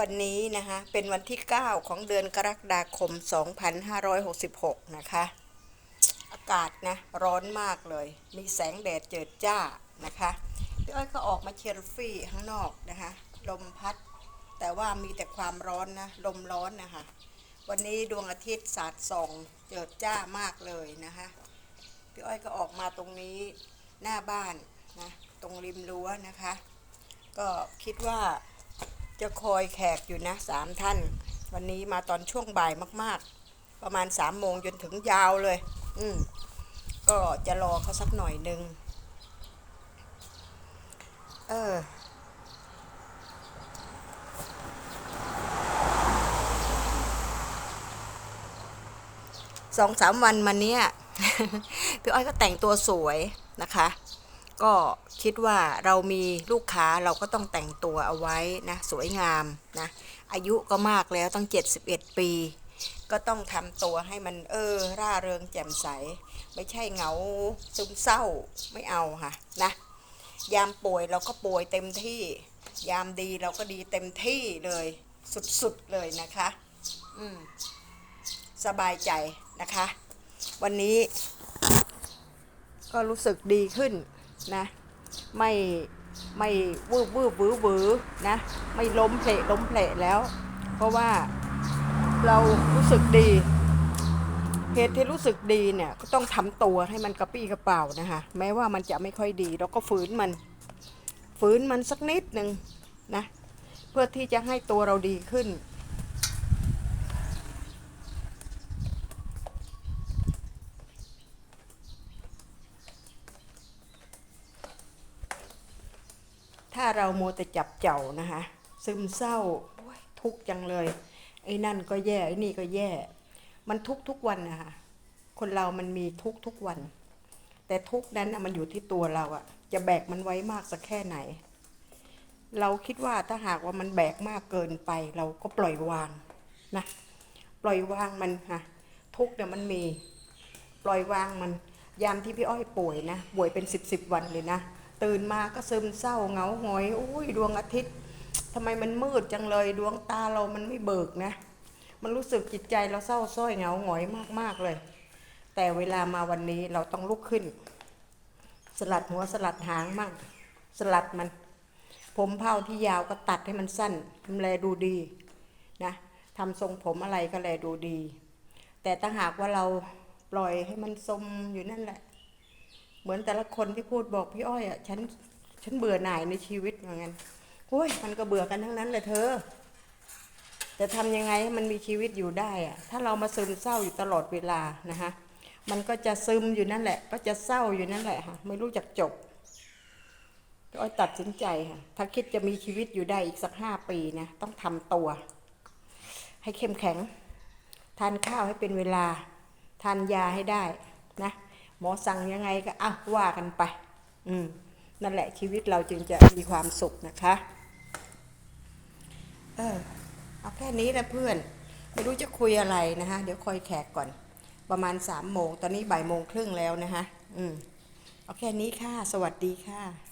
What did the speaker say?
วันนี้นะคะ เป็นวันที่ 9 ของเดือนกรกฎาคม 2566 นะคะ อากาศนะ ร้อนมากเลย มีแสงแดดเจิดจ้านะคะพี่อ้อยก็ออกมาเชลฟี่ข้างนอกนะคะ ลมพัด แต่ว่ามีแต่ความร้อนนะ ลมร้อนนะคะ วันนี้ดวงอาทิตย์สาดส่องเจิดจ้ามากเลยนะคะพี่อ้อยก็ออกมาตรงนี้หน้าบ้านนะ ตรงริมรั้วนะคะ ก็คิดว่า จะคอยแขกอยู่นะสามท่าน วันนี้มาตอนช่วงบ่ายมาก ๆ ประมาณสามโมงจนถึงยาวเลย อืมก็จะรอเขาสักหน่อยหนึ่งเออสองสามวันมาเนี้ยพี่อ้อยก็แต่งตัวสวยนะคะ ก็คิดว่าเรามีลูกค้าเราก็ต้องแต่งตัวเอาไว้นะสวยงามนะอายุก็มากแล้วตั้ง71 ปี ก็ต้องทำตัวให้มันเออร่าเริงแจ่มใส ไม่ใช่เหงาซึมเศร้าไม่เอาค่ะนะยามป่วยเราก็ป่วยเต็มที่ ยามดีเราก็ดีเต็มที่เลยสุดๆเลยนะคะอืมสบายใจนะคะ วันนี้ก็รู้สึกดีขึ้น นะไม่ไม่วืบวืบวือวือนะไม่ล้มเพลล้มเพลแล้ว เพราะว่าเรารู้สึกดีเหตุที่รู้สึกดีเนี่ยก็ต้องทำตัวให้มันกระปี้กระเป๋านะคะแม้ว่ามันจะไม่ค่อยดี เราก็ฝืนมันฝืนมันสักนิดหนึ่งนะเพื่อที่จะให้ตัวเราดีขึ้น ถ้าเราโมแต่จับเจ้านะคะ ซึมเศร้าทุกข์จังเลย ไอ้นั่นก็แย่ ไอ้นี่ก็แย่ มันทุกทุกวันนะคะคนเรามันมีทุกทุกวัน แต่ทุกนั้นน่ะมันอยู่ที่ตัวเราอะจะแบกมันไว้มากสักแค่ไหน เราคิดว่าถ้าหากว่ามันแบกมากเกินไป เราก็ปล่อยวางนะปล่อยวางมันค่ะทุกเนี่ยมันมี ปล่อยวางมัน ยามที่พี่อ้อยป่วยนะป่วยเป็นสิบสิบวันเลยนะ ตื่นมาก็ซึมเศร้าเหงาหงอยอุ้ยดวงอาทิตย์ทำไมมันมืดจังเลยดวงตาเรามันไม่เบิกนะ มันรู้สึกจิตใจเราเศร้าส้อยเหงาหงอยมากๆเลย แต่เวลามาวันนี้เราต้องลุกขึ้น สลัดหัวสลัดหางมั่งสลัดมัน ผมเผาที่ยาวก็ตัดให้มันสั้นทำแลดูดีนะทำทรงผมอะไรก็แลดูดี แต่ถ้าหากว่าเราปล่อยให้มันสมอยู่นั่นแหละ เหมือนแต่ละคนที่พูดบอกพี่อ้อยอะฉันฉันเบื่อหน่ายในชีวิตเหมือนกันโอ้ยมันก็เบื่อกันทั้งนั้นเลยเธอแต่ทำยังไงให้มันมีชีวิตอยู่ได้อะถ้าเรามาซึมเศร้าอยู่ตลอดเวลานะคะมันก็จะซึมอยู่นั่นแหละ ก็จะเศร้าอยู่นั่นแหละค่ะไม่รู้จักจบพี่อ้อยตัดสินใจค่ะ ถ้าคิดจะมีชีวิตอยู่ได้อีกสักห้าปีนะต้องทำตัว ให้เข้มแข็ง ทานข้าวให้เป็นเวลา ทานยาให้ได้นะ หมอสั่งยังไงก็อะว่ากันไป อืมนั่นแหละชีวิตเราจึงจะมีความสุขนะคะ เออเอาแค่นี้นะเพื่อน ไม่รู้จะคุยอะไรนะคะ เดี๋ยวคอยแขกก่อน ประมาณสามโมง ตอนนี้บ่ายโมงครึ่งแล้วนะคะ อืมเอาแค่นี้ค่ะ สวัสดีค่ะ